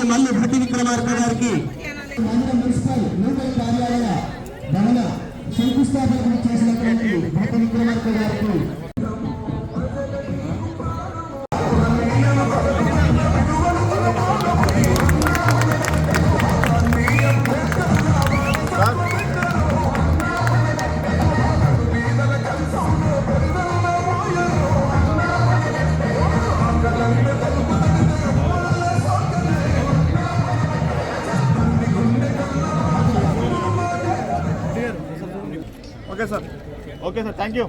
మంత్రి మల్లు భట్టి విక్రమార్క గారికి. శంకుస్థాపన చేసినటువంటి భట్టి విక్రమార్క గారికి okay sir. Okay sir thank you.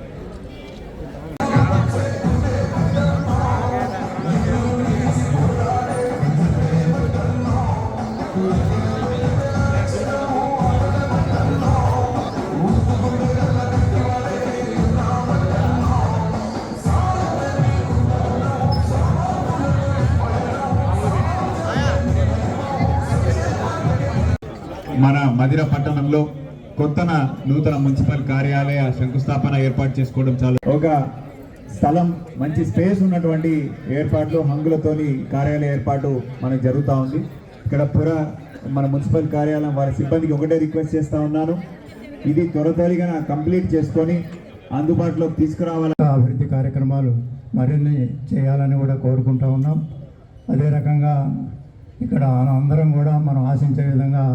మన మదిర పట్టణంలో కొత్తన నూతన మున్సిపల్ కార్యాలయ శంకుస్థాపన ఏర్పాటు చేసుకోవడం చాలా ఒక స్థలం మంచి స్పేస్ ఉన్నటువంటి ఏర్పాట్లు హంగులతోని కార్యాలయ ఏర్పాటు మనకు జరుగుతూ ఉంది. ఇక్కడ పుర మన మున్సిపల్ కార్యాలయం వారి సిబ్బందికి ఒకటే రిక్వెస్ట్ చేస్తూ ఉన్నాను. ఇది త్వరతరిగా కంప్లీట్ చేసుకొని అందుబాటులోకి తీసుకురావాలని అభివృద్ధి కార్యక్రమాలు మరిన్ని చేయాలని కూడా కోరుకుంటా ఉన్నాం. అదే రకంగా ఇక్కడ అందరం కూడా మనం ఆశించే విధంగా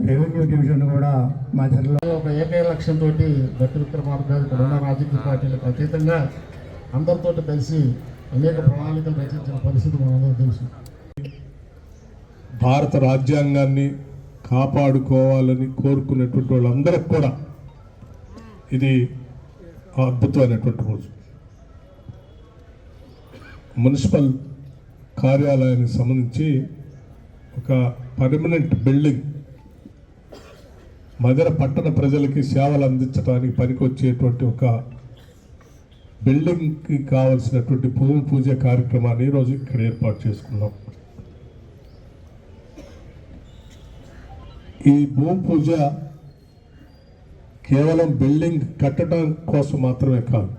రెవెన్యూ డివిజన్ కూడా మా జిల్లాలో ఒక ఏకైక లక్ష్యంతో గట్టి విక్రమార్క గారు ఇక్కడ ఉన్న రాజకీయ పార్టీలకు అతీతంగా అందరితో కలిసి అనేక ప్రణాళికలు రచించిన పరిస్థితి మనందరూ తెలుసు. భారత రాజ్యాంగాన్ని కాపాడుకోవాలని కోరుకునేటువంటి వాళ్ళందరికి కూడా ఇది అద్భుతమైనటువంటి రోజు. మున్సిపల్ కార్యాలయానికి సంబంధించి ఒక పర్మనెంట్ బిల్డింగ్ మదిర పట్టణ ప్రజలకి సేవలు అందించడానికి పనికొచ్చేటువంటి ఒక బిల్డింగ్కి కావలసినటువంటి భూమి పూజ కార్యక్రమాన్ని ఈరోజు ఇక్కడ ఏర్పాటు చేసుకున్నాం. ఈ భూమి పూజ కేవలం బిల్డింగ్ కట్టడం కోసం మాత్రమే కాదు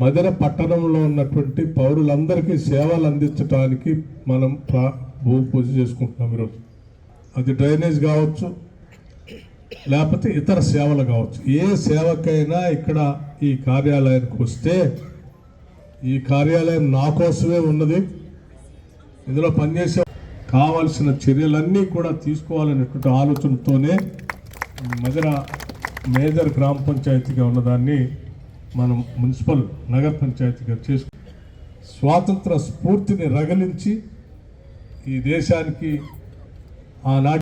మదిర పట్టణంలో ఉన్నటువంటి పౌరులందరికీ సేవలు అందించడానికి మనం ప్రా భూమి పూజ చేసుకుంటున్నాం ఈరోజు. అది డ్రైనేజ్ కావచ్చు లేకపోతే ఇతర సేవలు కావచ్చు. ఏ సేవకైనా ఇక్కడ ఈ కార్యాలయానికి వస్తే ఈ కార్యాలయం నా కోసమే ఉన్నది. ఇందులో పనిచేసే కావాల్సిన చర్యలన్నీ కూడా తీసుకోవాలనేటువంటి ఆలోచనతోనే మధుర మేజర్ గ్రామ పంచాయతీగా ఉన్నదాన్ని మనం మున్సిపల్ నగర పంచాయతీగా చేసుకు స్వాతంత్ర స్ఫూర్తిని రగిలించి ఈ దేశానికి ಆ ಲಾಠಿ